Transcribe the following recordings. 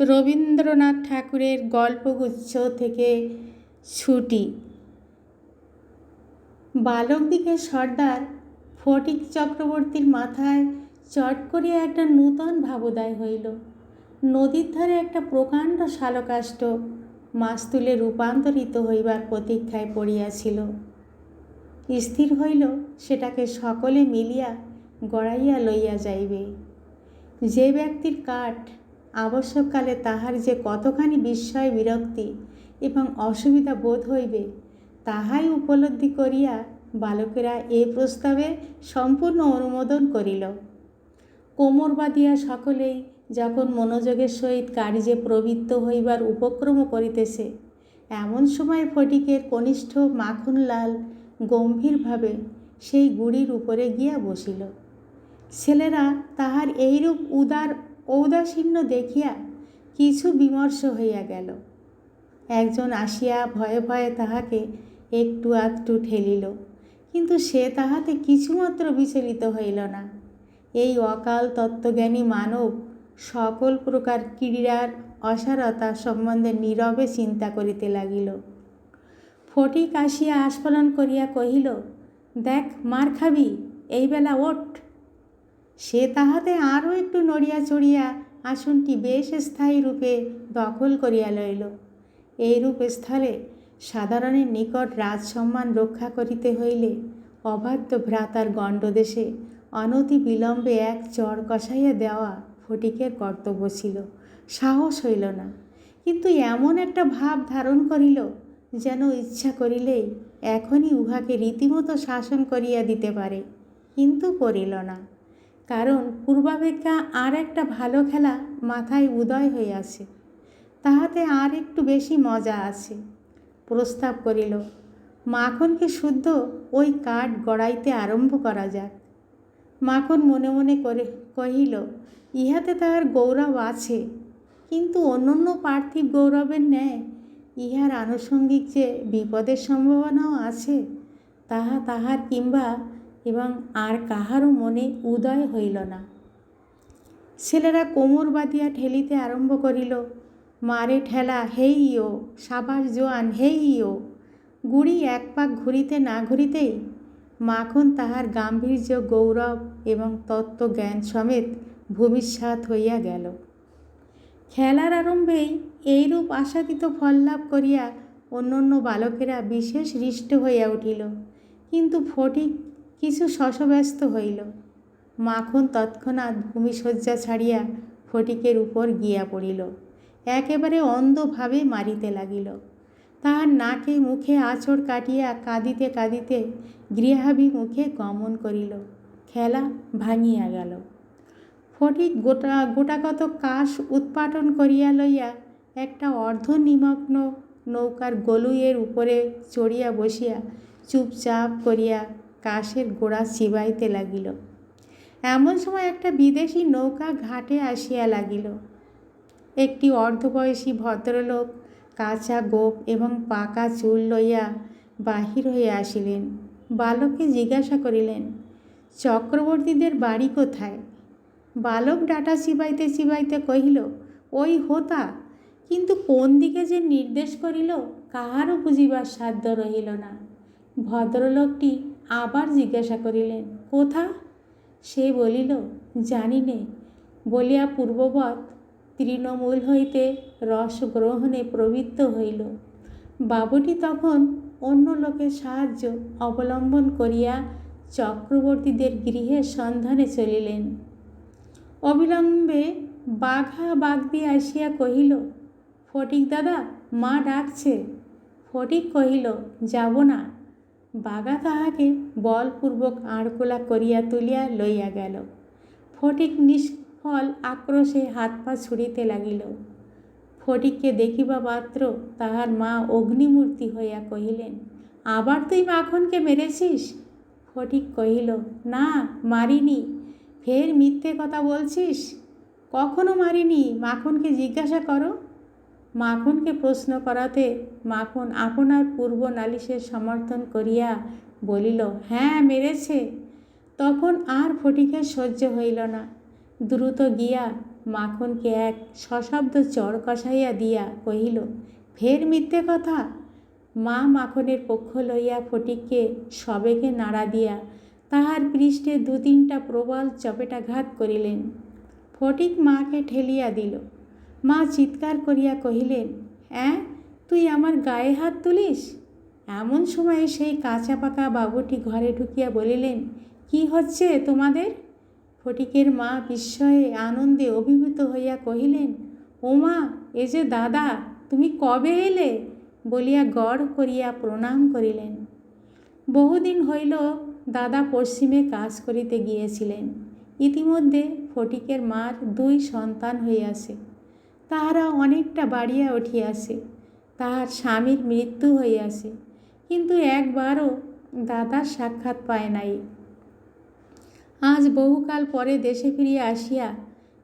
রবীন্দ্রনাথ ঠাকুরের গল্পগুচ্ছ থেকে ছুটি। বালক দিকে সর্দার ফটিক চক্রবর্তীর মাথায় চট করে একটা নূতন ভাবোদয় হইল। নদীর ধারে একটা প্রকাণ্ড শালকাষ্ট মাস্তুলে রূপান্তরিত হইবার প্রতীক্ষায় পড়িয়াছিল। স্থির হইল, সেটাকে সকলে মিলিয়া গড়াইয়া লইয়া যাইবে। যে ব্যক্তির কাঠ আবশ্যককালে তাহার যে কতখানি বিস্ময় বিরক্তি এবং অসুবিধা বোধ হইবে, তাহাই উপলব্ধি করিয়া বালকেরা এ প্রস্তাবে সম্পূর্ণ অনুমোদন করিল। কোমর বাঁধিয়া সকলেই যখন মনোযোগের সহিত কার্যে প্রবৃত্ত হইবার উপক্রম করিতেছে, এমন সময় ফটিকের কনিষ্ঠ মাখনলাল গম্ভীরভাবে সেই গুড়ির উপরে গিয়া বসিল। ছেলেরা তাহার এইরূপ উদার ঔদাসীন্য দেখিয়া কিছু বিমর্ষ হইয়া গেল। একজন আসিয়া ভয়ে ভয়ে তাহাকে একটু আধটু ঠেলিল, কিন্তু সে তাহাতে কিছুমাত্র বিচলিত হইল না। এই অকাল তত্ত্বজ্ঞানী মানব সকল প্রকার ক্রীড়ার অসারতা সম্বন্ধে নীরবে চিন্তা করিতে লাগিল। ফটিক আসিয়া আস্ফলন করিয়া কহিল, দেখ মার খাবি, এই বেলা ওঠ। সে তাহাতে আরও একটু নড়িয়া চড়িয়া আসনটি বেশ স্থায়ী রূপে দখল করিয়া লইল। এইরূপ স্থলে সাধারণের নিকট রাজসম্মান রক্ষা করিতে হইলে অবাধ্য ভ্রাতার গণ্ডদেশে অনতি বিলম্বে এক চর কষাইয়া দেওয়া ফটিকের কর্তব্য ছিল। সাহস হইল না। কিন্তু এমন একটা ভাব ধারণ করিল যেন ইচ্ছা করিলেই এখনই উহাকে রীতিমতো শাসন করিয়া দিতে পারে। কিন্তু করিল না। কারণ পূর্বাপেক্ষা আর একটা ভালো খেলা মাথায় উদয় হইয়াছে তাহাতে আর একটু বেশি মজা আছে। প্রস্তাব করিল, মাখনকে শুদ্ধ ওই কাঠ গড়াইতে আরম্ভ করা যাক। মাখন মনে মনে করে, কহিল, ইহাতে তাহার গৌরব আছে, কিন্তু অন্যান্য পার্থিব গৌরবের ন্যায় ইহার আনুষঙ্গিক যে বিপদের সম্ভাবনাও আছে, তাহা তাহার কিংবা এবং আর কাহারও মনে উদয় হইল না। ছেলেরা কোমর বাঁধিয়া ঠেলিতে আরম্ভ করিল, মারে ঠেলা, হেই ও সাবাস জোয়ান, হেই ও গুড়ি এক পাক ঘুরিতে না ঘুরিতেই মাখন তাহার গাম্ভীর্য, গৌরব এবং তত্ত্বজ্ঞান সমেত ভূমিষ্যাত হইয়া গেল। খেলার আরম্ভেই এইরূপ আশাতীত ফল লাভ করিয়া অন্যান্য বালকেরা বিশেষ হৃষ্ট হইয়া উঠিল। কিন্তু ফটিক কিছু শশব্যস্ত হইল। মাখন তৎক্ষণাৎ ভূমিশয্যা ছাড়িয়া ফটিকের উপর গিয়া পড়িল। একেবারে অন্ধভাবে মারিতে লাগিল। তাহার নাকে মুখে আঁচড় কাটিয়া কাঁদিতে কাঁদিতে গৃহাভিমুখে গমন করিল। খেলা ভাঙিয়া গেল। ফটিক গোটা গোটাকত কাশ উৎপাটন করিয়া লইয়া একটা অর্ধনিমগ্ন নৌকার গলুইয়ের উপরে চড়িয়া বসিয়া চুপচাপ করিয়া কাশের গোড়া চিবাইতে লাগিল। এমন সময় একটা বিদেশি নৌকা ঘাটে আসিয়া লাগিল। একটি অর্ধবয়সী ভদ্রলোক কাঁচা গোপ এবং পাকা চুল লইয়া বাহির হইয়া আসিলেন। বালককে জিজ্ঞাসা করিলেন, চক্রবর্তীদের বাড়ি কোথায়? বালক ডাটা চিবাইতে চিবাইতে কহিল, ওই হোতা, কিন্তু কোন দিকে যে নির্দেশ করিল, কাহারও বুঝিবার সাধ্য রহিল না। ভদ্রলোকটি আবার জিজ্ঞাসা করিলেন, কোথা? সে বলিল, জানি নে। বলিয়া পূর্ববৎ তৃণমূল হইতে রস গ্রহণে প্রবৃত্ত হইল। বাবুটি তখন অন্য লোকের সাহায্য অবলম্বন করিয়া চক্রবর্তীদের গৃহের সন্ধানে চলিলেন। অবিলম্বে বাঘা বাগদি আসিয়া কহিল, ফটিক দাদা, মা ডাকছে। ফটিক কহিল, যাব না। বাঘা তাহাকে বলপূর্বক আড়কোলা করিয়া তুলিয়া লইয়া গেল। ফটিক নিষ্ফল আক্রোশে হাত পা ছুড়িতে লাগিল। ফটিককে দেখিবা মাত্র তাহার মা অগ্নিমূর্তি হইয়া কহিলেন, আবার তুই মাখনকে মেরেছিস? ফটিক কহিল, না, মারিনি। ফের মিথ্যে কথা বলছিস? কখনো মারিনি? মাখনকে জিজ্ঞাসা করো। মাখনকে প্রশ্ন করাতে মাখন আপনার পূর্ব নালিশের সমর্থন করিয়া বলিল হ্যাঁ মেরেছে। তখন আর ফটিকের সহ্য হইল না। দ্রুত গিয়া মাখনকে এক সশব্দ চর কষাইয়া দিয়া কহিল, ফের মিথ্যে কথা? মা মাখনের পক্ষ লইয়া ফটিককে সবেগে নাড়া দিয়া তাহার পৃষ্ঠে দু তিনটা প্রবল চপেটাঘাত করিলেন। ফটিক মাকে ঠেলিয়া দিল। মা চিৎকার করিয়া কহিলেন, অ্যাঁ, তুই আমার গায়ে হাত তুলিস? এমন সময়ে সেই কাঁচা পাকা বাবুটি ঘরে ঢুকিয়া বলিলেন, কি হচ্ছে তোমাদের? ফটিকের মা বিস্ময়ে আনন্দে অভিভূত হইয়া কহিলেন ওমা এ যে দাদা, তুমি কবে এলে? বলিয়া গড় করিয়া প্রণাম করিলেন। বহুদিন হইল দাদা পশ্চিমে কাজ করিতে গিয়েছিলেন। ইতিমধ্যে ফটিকের মার দুই সন্তান হইয়াছে। তাহারা অনেকটা বাড়িয়া উঠিয়াছে। তাহার স্বামীর মৃত্যু হইয়াছে। কিন্তু একবারও দাদার সাক্ষাৎ পায় নাই। আজ বহুকাল পরে দেশে ফিরিয়া আসিয়া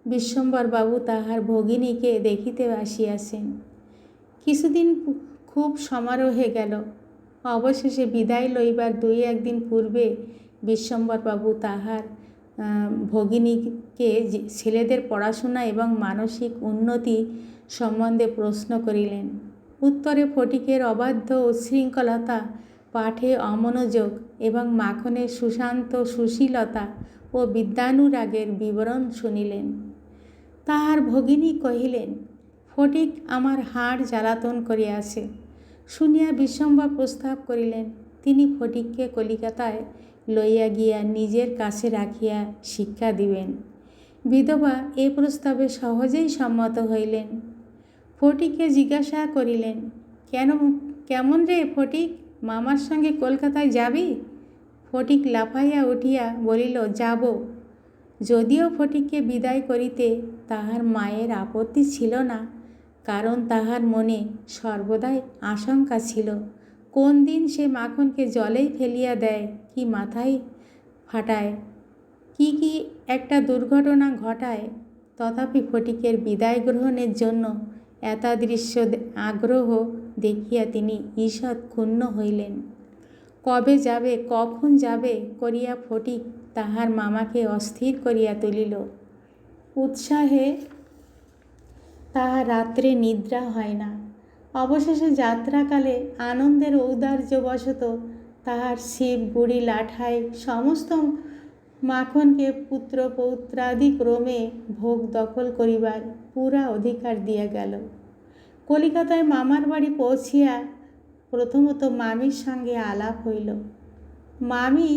বিশ্বম্বরবাবু তাহার ভগিনীকে দেখিতে আসিয়াছেন। কিছুদিন খুব সমারোহে গেল। অবশেষে বিদায় লইবার দুই একদিন পূর্বে বিশ্বম্বরবাবু তাহার ভগিনীকে ছেলেদের পড়াশোনা এবং মানসিক উন্নতি সম্বন্ধে প্রশ্ন করিলেন। উত্তরে ফটিকের অবাধ্য উচ্ছৃঙ্খলতা, পাঠে অমনোযোগ এবং মাখনের সুশান্ত সুশীলতা ও বিদ্যানুরাগের বিবরণ শুনিলেন। তাহার ভগিনী কহিলেন, ফটিক আমার হাড় জ্বালাতন করিয়াছে। শুনিয়া বিশ্বম্বর প্রস্তাব করিলেন তিনি ফটিককে কলিকাতায় লইয়া গিয়া নিজের কাছে রাখিয়া শিক্ষা দিবেন। বিধবা এ প্রস্তাবে সহজেই সম্মত হইলেন। ফটিককে জিজ্ঞাসা করিলেন, কেন, কেমন রে ফটিক, মামার সঙ্গে কলকাতায় যাবি? ফটিক লাফাইয়া উঠিয়া বলিল, যাব। যদিও ফটিককে বিদায় করিতে তাহার মায়ের আপত্তি ছিল না, কারণ তাহার মনে সর্বদাই আশঙ্কা ছিল। কোন দিন সে মাখনকে জলেই ফেলিয়া দেয়? কি মাথায় ফাটায়? কি কি একটা দুর্ঘটনা ঘটায়? তথাপি ফটিকের বিদায় গ্রহণের জন্য এতাদৃশ্য আগ্রহ দেখিয়া তিনি ঈষৎ ক্ষুণ্ণ হইলেন। কবে যাবে, কখন যাবে করিয়া ফটিক তাহার মামাকে অস্থির করিয়া তুলিল। উৎসাহে তাহার রাত্রে নিদ্রা হয় না। অবশেষে যাত্রাকালে আনন্দের ঔদার্যবশত তাহার শিব গুড়ি লাঠায় সমস্ত মাখনকে পুত্র পৌত্রাদি ক্রমে ভোগ দখল করিবার পুরা অধিকার দিয়া গেল। কলিকাতায় মামার বাড়ি পৌঁছিয়া প্রথমত মামির সঙ্গে আলাপ হইল। মামি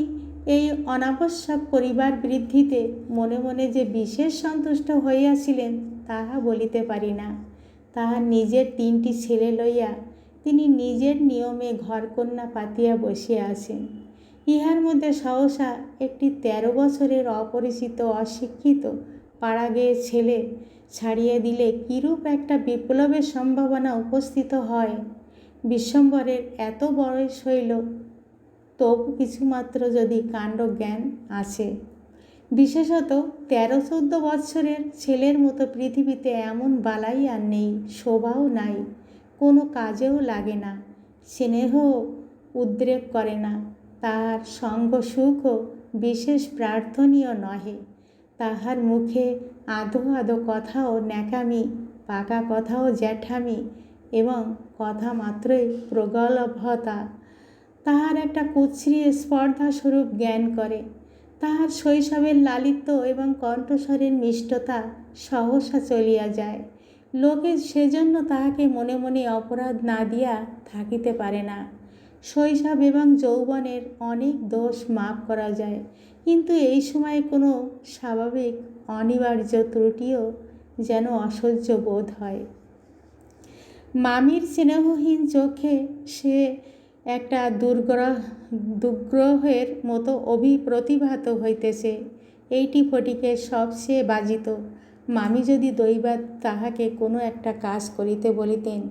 এই অনাবশ্যক পরিবার বৃদ্ধিতে মনে মনে যে বিশেষ সন্তুষ্ট হইয়াছিলেন, তাহা বলিতে পারি না। তাহার নিজের তিনটি ছেলে লইয়া তিনি নিজের নিয়মে ঘরকন্যা পাতিয়া বসিয়া আছেন। ইহার মধ্যে সহসা একটি তেরো বছরের অপরিচিত অশিক্ষিত পাড়াগেয়ে ছেলে ছাড়িয়ে দিলে কিরূপ একটা বিপ্লবের সম্ভাবনা উপস্থিত হয়? বিশ্বম্বরের এত বয়স হইল, তবু কিছুমাত্র যদি কাণ্ড জ্ঞান আছে। বিশেষত তেরো চোদ্দ বৎসরের ছেলের মতো পৃথিবীতে এমন বালাই আর নেই, শোভাও নাই, কোনো কাজেও লাগে না, স্নেহ উদ্রেক করে না, তাহার সঙ্গ সুখও বিশেষ প্রার্থনীয় নহে, তাহার মুখে আধো আধো কথাও ন্যাকামি, পাকা কথাও জ্যাঠামি এবং কথা মাত্রই প্রগলভতা, তাহার একটা কুচ্ছ্রি স্পর্ধাস্বরূপ জ্ঞান করে। তাহার শৈশবের লালিত্য এবং কণ্ঠস্বরের মিষ্টতা সহসা চলিয়া যায়। লোকে সেজন্য তাহাকে মনে মনে অপরাধ না দিয়া থাকিতে পারে না। শৈশব এবং যৌবনের অনেক দোষ মাপ করা যায়। কিন্তু এই সময় কোনো স্বাভাবিক অনিবার্য ত্রুটিও যেন অসহ্য বোধ হয়। মামির স্নেহহীন চোখে সে একটা দুর্গ্রহ, দুগ্রহের মতো অভিপ্রতিভাত হইতেছে। এইটি ফটিকের সবচেয়ে বাজিত। মামি যদি দৈবাত তাহাকে কোনো একটা কাজ করিতে বলিতেন,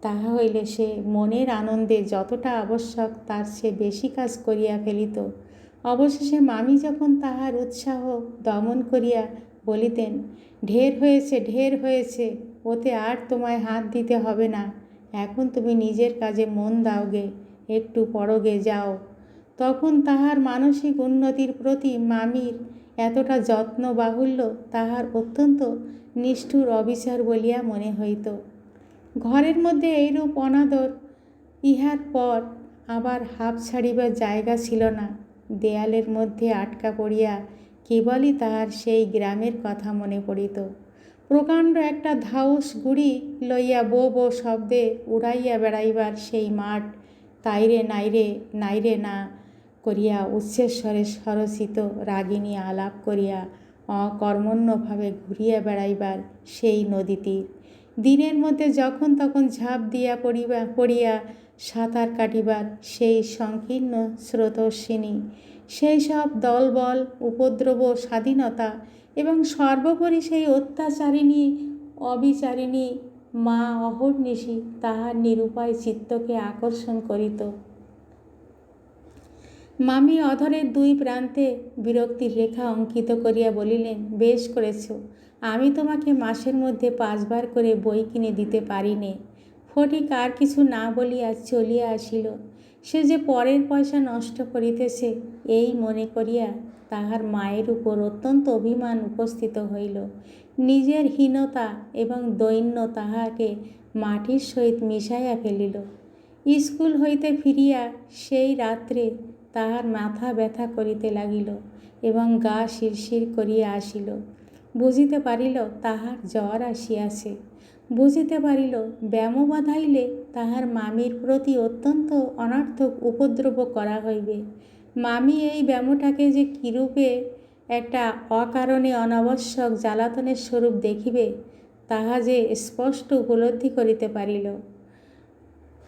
তাহা হইলে সে মনের আনন্দে যতটা আবশ্যক তার সে বেশি কাজ করিয়া ফেলিত। অবশেষে মামি যখন তাহার উৎসাহ দমন করিয়া বলিতেন, ঢের হয়েছে ঢের হয়েছে, ওতে আর তোমায় হাত দিতে হবে না। এখন তুমি নিজের কাজে মন দাওগে একটু পরগে যাও। তখন তাহার মানসিক উন্নতির প্রতি মামির এতটা যত্ন বাহুল্য, তাহার অত্যন্ত নিষ্ঠুর অবিচার বলিয়া মনে হইত। ঘরের মধ্যে এইরূপ অনাদর ইহার পর আবার হাঁপ ছাড়িবার জায়গা ছিল না। দেয়ালের মধ্যে আটকা পড়িয়া কেবলই তাহার সেই গ্রামের কথা মনে পড়িত। প্রকাণ্ড একটা ধাউস গুড়ি লইয়া বো বো শব্দে উড়াইয়া বেড়াইবার সেই মাঠ তাইরে, নাইরে নাইরে না করিয়া উচ্চেস্বরে সরসিত রাগিনী আলাপ করিয়া অকর্মণ্যভাবে ঘুরিয়া বেড়াইবার সেই নদী তীর দিনের মধ্যে যখন তখন ঝাঁপ দিয়া পড়িবা, পড়িয়া সাঁতার কাটিবার সেই সংকীর্ণ স্রোতস্বিনী। সেই সব দলবল, উপদ্রব, স্বাধীনতা এবং সর্বোপরি সেই অত্যাচারিণী, অবিচারিণী মা অহর্নিশি তাহার নিরুপায় চিত্তকে আকর্ষণ করিত। মামি অধরের দুই প্রান্তে বিরক্তির রেখা অঙ্কিত করিয়া বলিলেন, বেশ করেছ। আমি তোমাকে মাসের মধ্যে পাঁচবার করে বই কিনে দিতে পারি নে ফটিক আর কিছু না বলিয়া চলিয়া আসিল। সে যে পরের পয়সা নষ্ট করিতেছে, এই মনে করিয়া তাহার মায়ের উপর অত্যন্ত অভিমান উপস্থিত হইল। নিজের হীনতা এবং দৈন্য তাহাকে মাটির সহিত মিশাইয়া ফেলিল। স্কুল হইতে ফিরিয়া সেই রাত্রে তাহার মাথা ব্যথা করিতে লাগিল এবং গা শিরশির করিয়া আসিল। বুঝিতে পারিল তাহার জ্বর আসিয়াছে। বুঝিতে পারিল ব্যাম বাঁধাইলে তাহার মামির প্রতি অত্যন্ত অনার্থক উপদ্রব করা হইবে। মামি এই ব্যামোটাকে যে কিরূপে একটা অকারণে অনাবশ্যক জ্বালাতনের স্বরূপ দেখিবে, তাহা যে স্পষ্ট উপলব্ধি করিতে পারিল।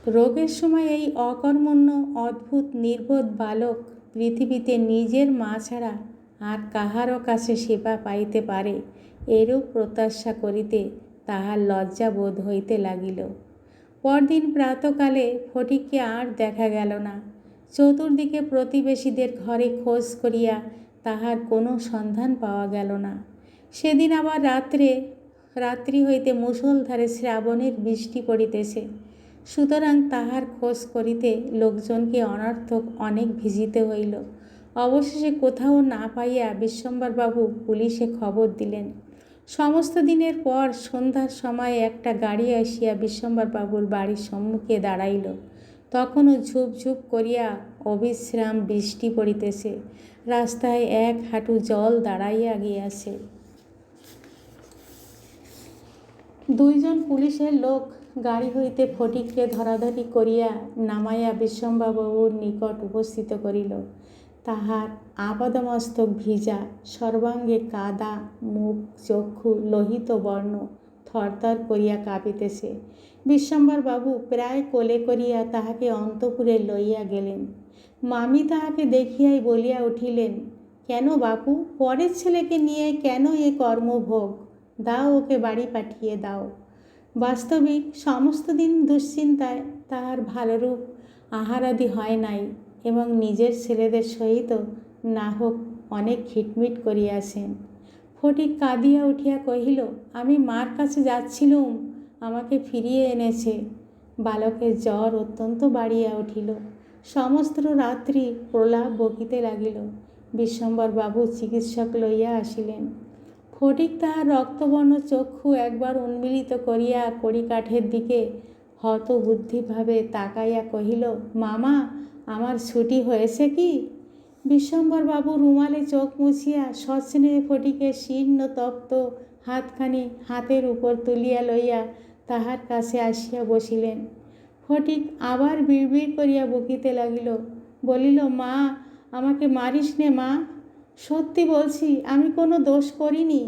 রোগের সময় এই অকর্মণ্য, অদ্ভুত, নির্বোধ বালক পৃথিবীতে নিজের মা ছাড়া আর কাহারও কাছে সেবা পাইতে পারে, এরূপ প্রত্যাশা করিতে তাহার লজ্জা বোধ হইতে লাগিল। পরদিন প্রাতকালে ফটিককে আর দেখা গেল না। চতুর্দিকে প্রতিবেশীদের ঘরে খোঁজ করিয়া তাহার কোনো সন্ধান পাওয়া গেল না। সেদিন আবার রাত্রে, রাত্রি হইতে মুষলধারে শ্রাবণের বৃষ্টি পড়িতেছে। সুতরাং তাহার খোঁজ করিতে লোকজনকে অনর্থক অনেক ভিজিতে হইল। অবশেষে কোথাও না পাইয়া বিশ্বম্বরবাবু পুলিশে খবর দিলেন। সমস্ত দিনের পর সন্ধ্যার সময় একটা গাড়ি আসিয়া বিশ্বম্বরবাবুর বাড়ির সম্মুখে দাঁড়াইল। তখনও ঝুপ ঝুপ করিয়া অবিশ্রাম বৃষ্টি পড়িতেছে। রাস্তায় এক হাঁটু জল দাঁড়াইয়া গিয়াছে। দুইজন পুলিশের লোক গাড়ি হইতে ফটিককে ধরাধরি করিয়া নামাইয়া বিশ্বম্বাবুর নিকট উপস্থিত করিল। তাহার আপাদমস্তক ভিজা, সর্বাঙ্গে কাদা, মুখ, চক্ষু, লোহিত বর্ণ থরথর করিয়া কাঁপিতেছে। বিশ্বম্বর বাবু প্রায় কোলে করিয়া তাহাকে অন্তপুরে লইয়া গেলেন। মামি তাহাকে দেখিয়াই বলিয়া উঠিলেন, কেন বাপু, পরের ছেলেকে নিয়ে কেন এ কর্মভোগ? দাও ওকে বাড়ি পাঠিয়ে দাও। বাস্তবিক সমস্ত দিন দুশ্চিন্তায় তাহার ভালোরূপ আহারাদি হয় নাই এবং নিজের ছেলেদের সহিত না হোক অনেক খিটমিট করিয়াছেন। ফটিক কাঁদিয়া উঠিয়া কহিল, আমি মার কাছে যাচ্ছিলুম আমাকে ফিরিয়ে এনেছে। বালকের জ্বর অত্যন্ত বাড়িয়া উঠিল। সমস্ত রাত্রি প্রলাপ বকিতে লাগিল। বিশ্বম্বর বাবু চিকিৎসক লইয়া আসিলেন। ফটিক তাহার রক্তবর্ণ চক্ষু একবার উন্মিলিত করিয়া কড়িকাঠের দিকে হতবুদ্ধিভাবে তাকাইয়া কহিল, মামা, আমার ছুটি হয়েছে কি? বিশ্বম্বর বিশ্বম্বরবাবু রুমালে চোখ মুছিয়া সস্নেহে ফটিকে শীর্ণ তপ্ত হাতখানি হাতের উপর তুলিয়া লইয়া তাহার কাছে আসিয়া বসিলেন। ফটিক আবার বিড়বিড় করিয়া বকিতে লাগিল, বলিল, মা, আমাকে মারিস নে, মা। সত্যি বলছি, আমি কোনো দোষ করিনি।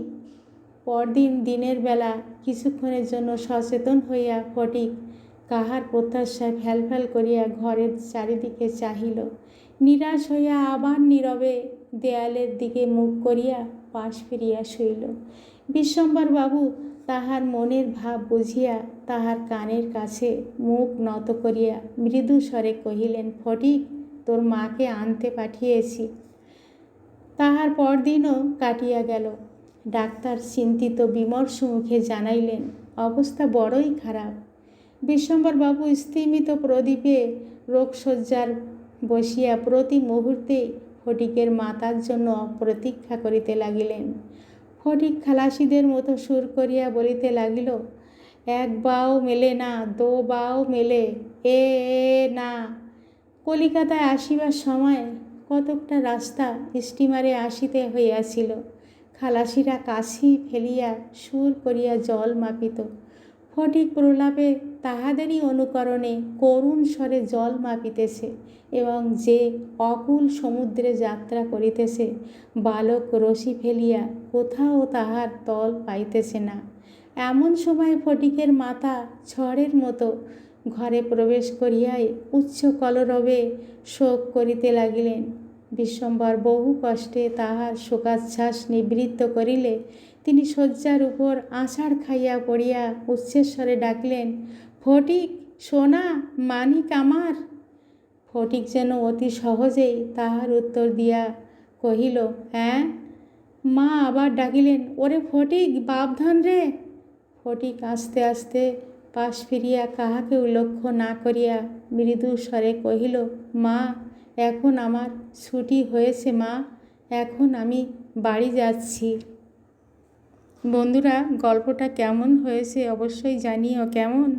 পরদিন দিনের বেলা কিছুক্ষণের জন্য সচেতন হইয়া ফটিক কাহার প্রত্যাশায় ফ্যাল করিয়া ঘরের চারিদিকে চাহিল। নিরাশ হইয়া আবার নীরবে দেয়ালের দিকে মুখ করিয়া পাশ ফিরিয়া শুইল। বিশ্বম্বর বাবু তাহার মনের ভাব বুঝিয়া তাহার কানের কাছে মুখ নত করিয়া মৃদু স্বরে কহিলেন, ফটিক, তোর মাকে আনতে পাঠিয়েছি। তাহার পরদিনও কাটিয়া গেল। ডাক্তার চিন্তিত বিমর্ষ মুখে জানাইলেন, অবস্থা বড়ই খারাপ। বিশ্বম্বরবাবু স্তিমিত প্রদীপে রোগশয্যার বসিয়া প্রতি মুহূর্তে ফটিকের মাতার জন্য প্রতীক্ষা করিতে লাগিলেন। ফটিক খালাসিদের মতো সুর করিয়া বলিতে লাগিল, এক বাও মেলে না, দো বাও মেলে এ, না। কলিকাতায় আসিবার সময় কতকটা রাস্তা স্টিমারে আসিতে হইয়াছিল। খালাসিরা কাশি ফেলিয়া সুর করিয়া জল মাপিত। ফটিক প্রলাপে তাহাদেরই অনুকরণে করুণ স্বরে জল মাপিতেছে এবং যে অকুল সমুদ্রে যাত্রা করিতেছে, বালক রশি ফেলিয়া কোথাও তাহার তল পাইতেছে না। এমন সময় ফটিকের মাথা ঝড়ের মতো ঘরে প্রবেশ করিয়াই উচ্চ কলরবে শোক করিতে লাগিলেন। বিশ্বম্বর বহু কষ্টে তাহার শোকাচ্ছ্বাস নিবৃত্ত করিলে তিনি শয্যার উপর আষাঢ় খাইয়া পড়িয়া উচ্চেস্বরে ডাকলেন ফটিক, সোনা, মানিক আমার। ফটিক যেন অতি সহজেই তাহার উত্তর দিয়া কহিল হ্যাঁ মা আবার ডাকিলেন, ওরে ফটিক, বাপধান রে। ফটিক আস্তে আস্তে পাশ ফিরিয়া কাহাকেও লক্ষ্য না করিয়া মৃদু স্বরে কহিল, মা, এখন আমার ছুটি হয়েছে মা, এখন আমি বাড়ি যাচ্ছি। বন্ধুরা, গল্পটা কেমন হয়েছে অবশ্যই জানিও, কেমন?